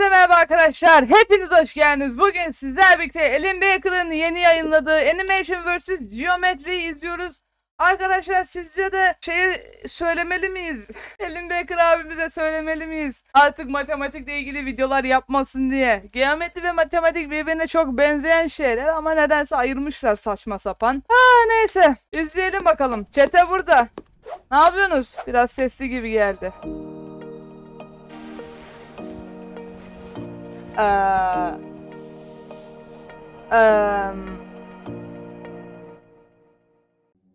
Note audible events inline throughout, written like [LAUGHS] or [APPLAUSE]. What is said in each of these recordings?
Hepinize merhaba arkadaşlar. Hepiniz hoş geldiniz. Bugün sizler birlikte Elin Baker'ın yeni yayınladığı Animation vs. Geometry izliyoruz. Arkadaşlar sizce de şeyi söylemeli miyiz? [LAUGHS] Elin Baker abimize söylemeli miyiz? Artık matematikle ilgili videolar yapmasın diye. Geometri ve matematik birbirine çok benzeyen şeyler ama nedense ayırmışlar saçma sapan. Ha neyse. İzleyelim bakalım. Çete burada. Ne yapıyorsunuz? Biraz sesli gibi geldi. Eee...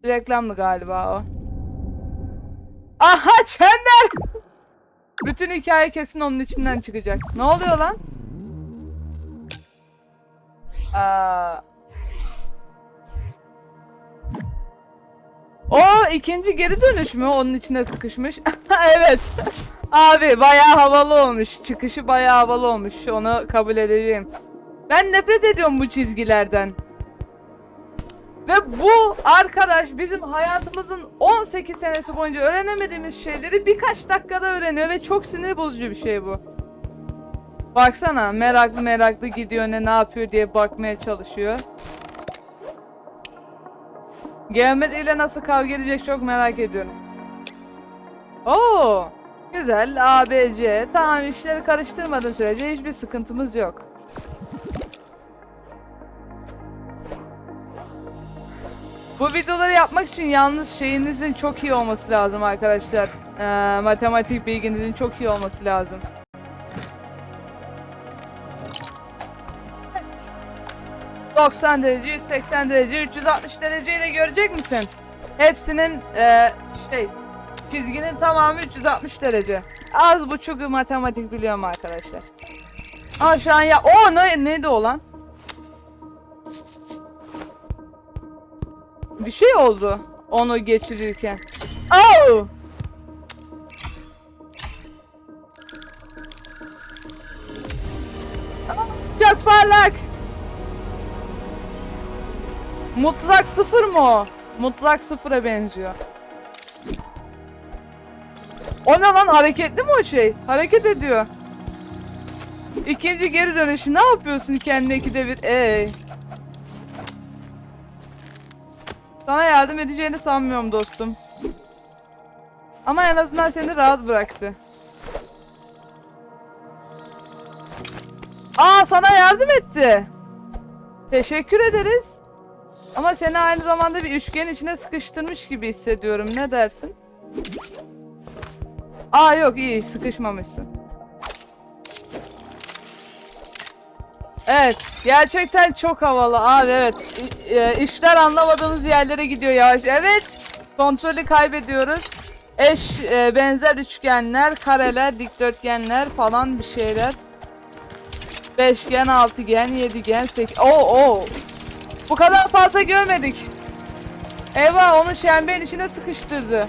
Reklamlı galiba o. Aha çember! Bütün hikaye kesin onun içinden çıkacak. Ne oluyor lan? Aa. O ikinci geri dönüş mü? Onun içine sıkışmış. [LAUGHS] evet. Abi bayağı havalı olmuş. Çıkışı bayağı havalı olmuş. Onu kabul edeceğim. Ben nefret ediyorum bu çizgilerden. Ve bu arkadaş bizim hayatımızın 18 senesi boyunca öğrenemediğimiz şeyleri birkaç dakikada öğreniyor ve çok sinir bozucu bir şey bu. Baksana meraklı meraklı gidiyor ne ne yapıyor diye bakmaya çalışıyor. Geometri ile nasıl kavga edecek çok merak ediyorum. Oo, güzel A, B, C. Tamam işleri karıştırmadığın sürece hiçbir sıkıntımız yok. Bu videoları yapmak için yalnız şeyinizin çok iyi olması lazım arkadaşlar. Ee, matematik bilginizin çok iyi olması lazım. Evet. 90 derece, 180 derece, 360 dereceyle görecek misin? Hepsinin e, şey çizginin tamamı 360 derece. Az buçuk matematik biliyorum arkadaşlar. Aa şu an ya o ne neydi o lan? Bir şey oldu onu geçirirken. Oh! Çok parlak. Mutlak sıfır mı o? Mutlak sıfıra benziyor. O ne lan hareketli mi o şey? Hareket ediyor. İkinci geri dönüşü ne yapıyorsun kendine ikide bir? Ey. Sana yardım edeceğini sanmıyorum dostum. Ama en azından seni rahat bıraktı. Aa sana yardım etti. Teşekkür ederiz. Ama seni aynı zamanda bir üçgen içine sıkıştırmış gibi hissediyorum. Ne dersin? Aa yok iyi sıkışmamışsın. Evet gerçekten çok havalı. Abi evet İ- e, işler anlamadığımız yerlere gidiyor yavaş. Evet kontrolü kaybediyoruz. Eş e, benzer üçgenler kareler dikdörtgenler falan bir şeyler. Beşgen altıgen yedigen sekiz oo oo. Bu kadar fazla görmedik. Eyvah onu şemberin içine sıkıştırdı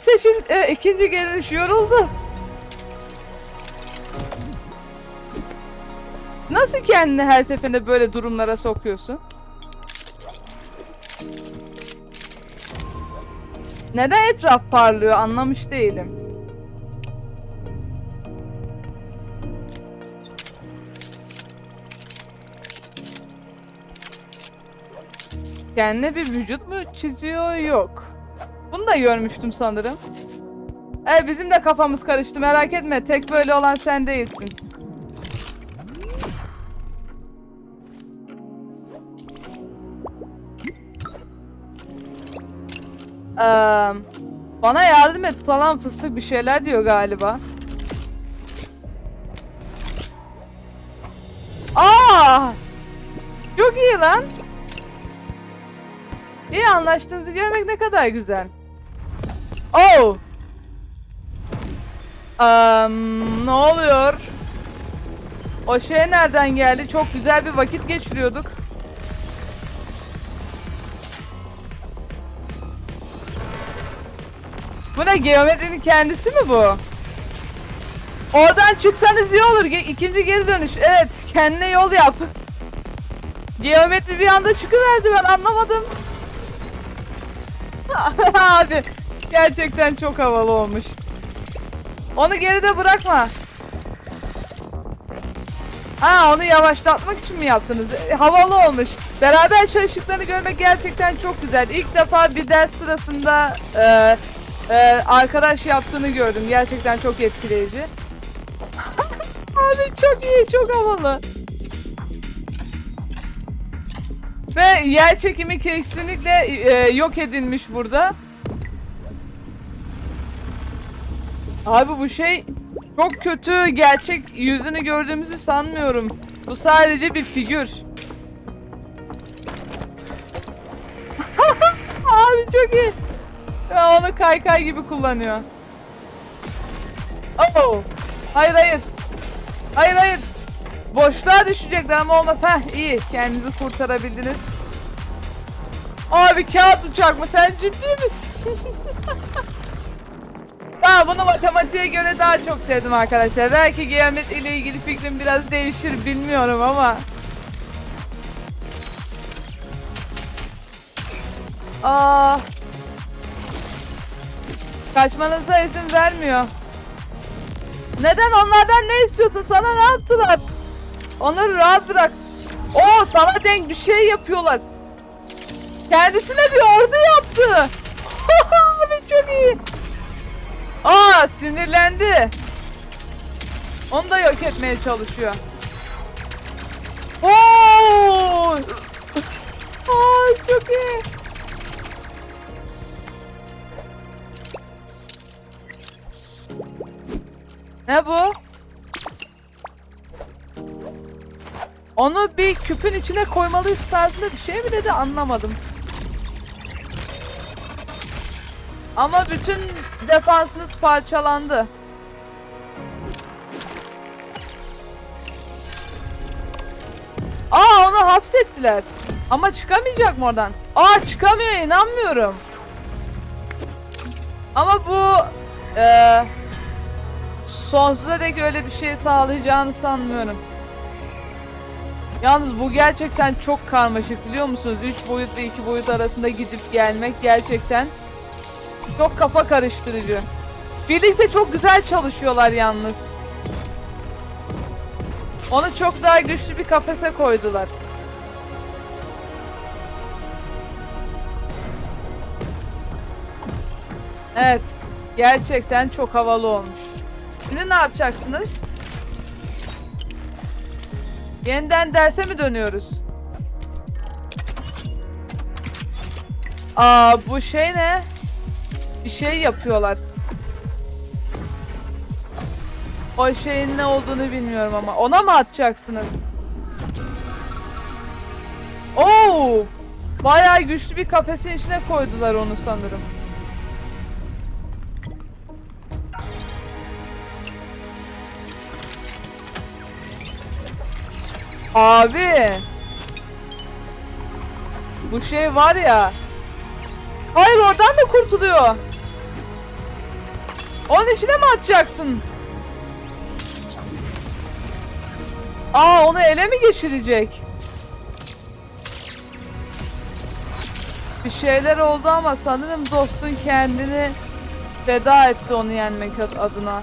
seçin e, ikinci geliş yoruldu Nasıl kendini her seferinde böyle durumlara sokuyorsun? Neden etraf parlıyor anlamış değilim. Kendine bir vücut mu çiziyor? Yok. Bunu da görmüştüm sanırım. Evet bizim de kafamız karıştı merak etme. Tek böyle olan sen değilsin. Eee, bana yardım et falan fıstık bir şeyler diyor galiba. Aa! Çok iyi lan. İyi anlaştığınızı görmek ne kadar güzel. Oh! Eee, ne oluyor? O şey nereden geldi? Çok güzel bir vakit geçiriyorduk. Bu ne geometrinin kendisi mi bu? Oradan çıksanız iyi olur. Ge- ikinci geri dönüş. Evet, kendine yol yap. Geometri bir anda çıkıverdi ben anlamadım. [LAUGHS] Abi gerçekten çok havalı olmuş. Onu geride bırakma. Ha onu yavaşlatmak için mi yaptınız? E, havalı olmuş. Beraber çalıştıklarını görmek gerçekten çok güzel. İlk defa bir ders sırasında e, e, arkadaş yaptığını gördüm. Gerçekten çok etkileyici. [LAUGHS] Abi çok iyi, çok havalı. Ve yer çekimi kesinlikle e, yok edilmiş burada. Abi bu şey çok kötü. Gerçek yüzünü gördüğümüzü sanmıyorum. Bu sadece bir figür. [LAUGHS] Abi çok iyi. Ya onu kaykay gibi kullanıyor. Oh. Hayır hayır. Hayır hayır. Boşluğa düşecekler ama olmaz. Heh iyi. Kendinizi kurtarabildiniz. Abi kağıt uçak mı? Sen ciddi misin? [LAUGHS] Ha bunu matematiğe göre daha çok sevdim arkadaşlar. Belki geometri ile ilgili fikrim biraz değişir bilmiyorum ama. Aa. Kaçmanıza izin vermiyor. Neden onlardan ne istiyorsun? Sana ne yaptılar? Onları rahat bırak. Oo sana denk bir şey yapıyorlar. Kendisine bir ordu yaptı. [LAUGHS] Çok iyi. Aa sinirlendi. Onu da yok etmeye çalışıyor. Oo! Aa çok iyi. Ne bu? Onu bir küpün içine koymalıyız tarzında bir şey mi dedi anlamadım. Ama bütün defansınız parçalandı. Aa onu hapsettiler. Ama çıkamayacak mı oradan? Aa çıkamıyor inanmıyorum. Ama bu eee sonsuza dek öyle bir şey sağlayacağını sanmıyorum. Yalnız bu gerçekten çok karmaşık biliyor musunuz? 3 boyut ve 2 boyut arasında gidip gelmek gerçekten çok kafa karıştırıcı. Birlikte çok güzel çalışıyorlar yalnız. Onu çok daha güçlü bir kafese koydular. Evet. Gerçekten çok havalı olmuş. Şimdi ne yapacaksınız? Yeniden derse mi dönüyoruz? Aa bu şey ne? Bir şey yapıyorlar. O şeyin ne olduğunu bilmiyorum ama ona mı atacaksınız? Oo! Bayağı güçlü bir kafesin içine koydular onu sanırım. Abi. Bu şey var ya. Hayır oradan da kurtuluyor. Onun içine mi atacaksın? Aa onu ele mi geçirecek? Bir şeyler oldu ama sanırım dostun kendini feda etti onu yenmek ad- adına.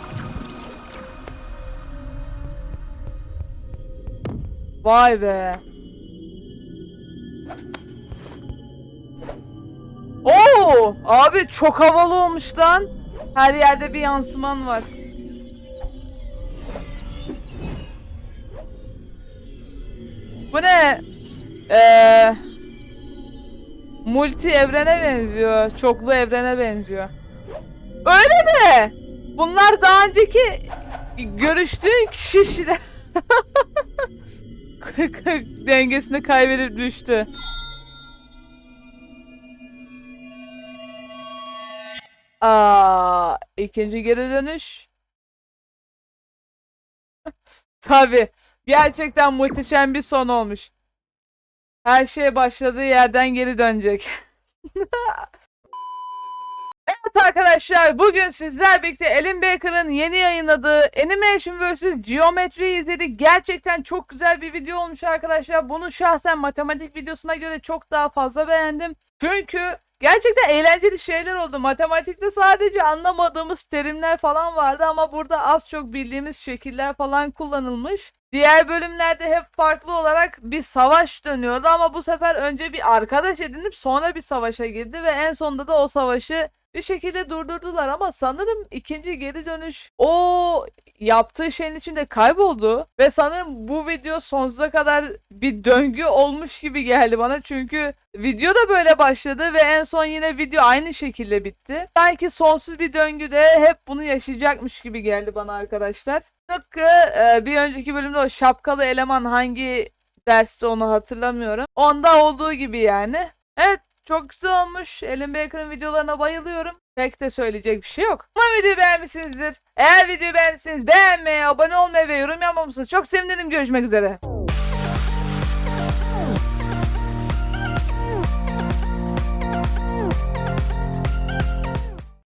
Vay be. Oo, abi çok havalı olmuş lan. Her yerde bir yansıman var. Bu ne? Ee, multi evrene benziyor. Çoklu evrene benziyor. Öyle mi? Bunlar daha önceki görüştüğün kişi [LAUGHS] [LAUGHS] dengesini kaybedip düştü. Aa, ikinci geri dönüş. [LAUGHS] Tabi. Gerçekten muhteşem bir son olmuş. Her şey başladığı yerden geri dönecek. [LAUGHS] Evet arkadaşlar bugün sizler birlikte Ellen Baker'ın yeni yayınladığı Animation vs Geometry izledik. Gerçekten çok güzel bir video olmuş arkadaşlar. Bunu şahsen matematik videosuna göre çok daha fazla beğendim. Çünkü gerçekten eğlenceli şeyler oldu. Matematikte sadece anlamadığımız terimler falan vardı ama burada az çok bildiğimiz şekiller falan kullanılmış. Diğer bölümlerde hep farklı olarak bir savaş dönüyordu ama bu sefer önce bir arkadaş edinip sonra bir savaşa girdi ve en sonunda da o savaşı bir şekilde durdurdular ama sanırım ikinci geri dönüş o yaptığı şeyin içinde kayboldu ve sanırım bu video sonsuza kadar bir döngü olmuş gibi geldi bana çünkü video da böyle başladı ve en son yine video aynı şekilde bitti. Sanki sonsuz bir döngüde hep bunu yaşayacakmış gibi geldi bana arkadaşlar. Tıpkı e, bir önceki bölümde o şapkalı eleman hangi derste onu hatırlamıyorum. Onda olduğu gibi yani. Evet çok güzel olmuş. Ellen Baker'ın videolarına bayılıyorum. Pek de söyleyecek bir şey yok. Umarım videoyu beğenmişsinizdir. Eğer videoyu beğendiyseniz beğenmeyi, abone olmayı ve yorum yapmamışsınız çok sevinirim. Görüşmek üzere.